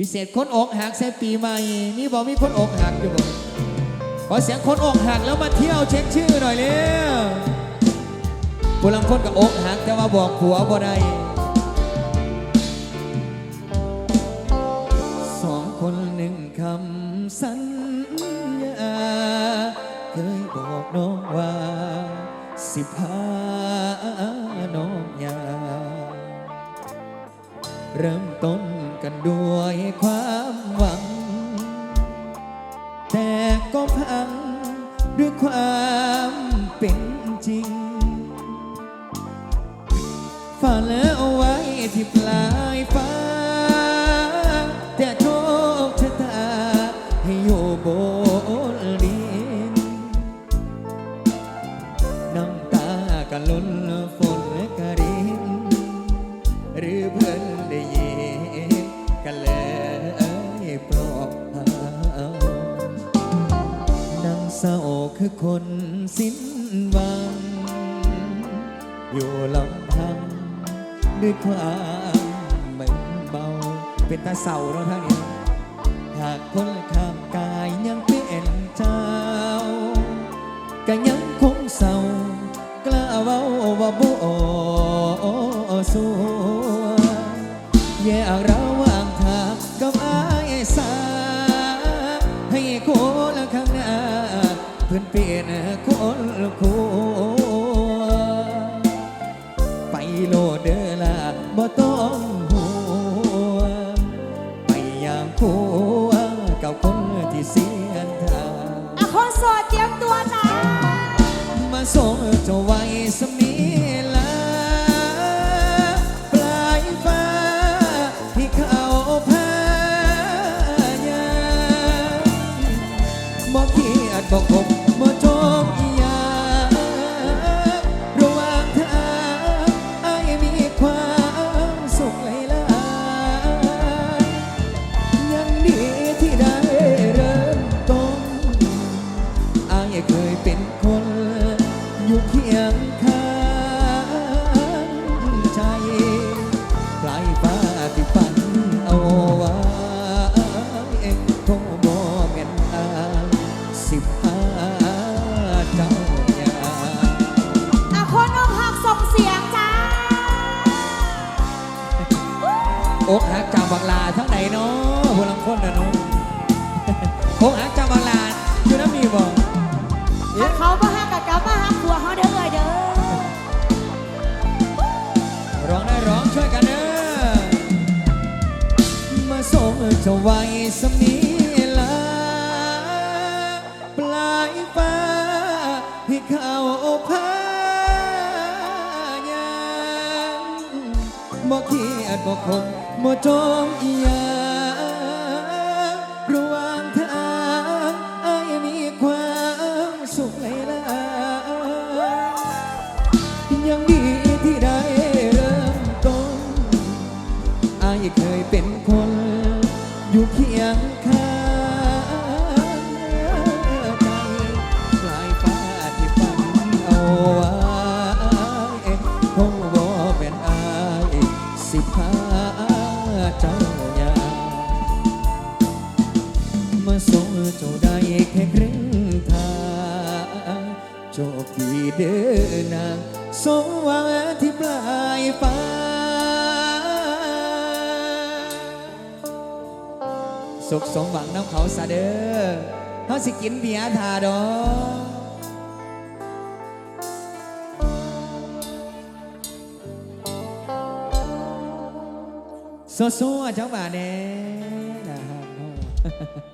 พิเศษคนอกหักแซ่ปีใหม่นี่บอกมีคนอกหักอยู่บ่ขอเสียงคนอกหักแล้วมาเที่ยวเช็คชื่อหน่อยเร็วผู้ลังคนกับอกหักแต่ว่าบอกผัวบ่ได้สองคนหนึ่งคำสัญญาเคยบอกน้องว่าสิพาน้องยาเริ่มต้น กันด้วยความหวัง แต่ก็พังด้วยความเป็นจริงฝันเอาไว้ที่ปลายฟ้า แต่โชคชะตาให้โยโบ เศร้าคือคนสิ้นหวัง อยู่ลำพังด้วยความเหม็นเบา เป็นตาเศร้าเนาะท่านนี้หากคนข้างกายยังเป็นเจ้าก็ยังคงเศร้ากล้าเว้าว่าบ่สัวแยกระหว่า เพื่อนเป็นคนละคู่ ไปโลดเด้อละบ่ต้องห่วงไปอย่างคู่กับคนที่เสียนทางอะคนโสดเตรียมตัวจ้ามาส่งเจ้าไว้สมีลาปลายฟ้าที่เขาพายามบ่เกียดบ่กบ สิบห้าเจ้าอย่าอะคนอกหักส่งเสียงจ้าอกหักจากบังลาทั้งไหนเนาะพลังคนนะเนาะอกหักจากบังลาอยู่น้ำมีบ่ถ้าเขามาหักกับกลับมาหักผัวเขาเด้อเอ่ยเด้อร้องได้ร้องช่วยกันเด้อมาส่งเจ้าไว้สมีลายฟ้า ให้เขาพายามบ่เครียดบ่คมบ่จมอียังระหว่างทางอายมีความสุขหลายๆยังดีที่ได้เริ่มต้นอายเคยเป็นคน อยู่เคียงข้าง มาส่งเจ้าได้แค่ครึ่งทางโชคดีเด้อนางสมหวังที่ปลายฟ้า สุขสมหวังน้ำเขาซะเด้อเขาสิกินเบียร์ทาดอกสู้ๆจังหวะเนี้นะครับ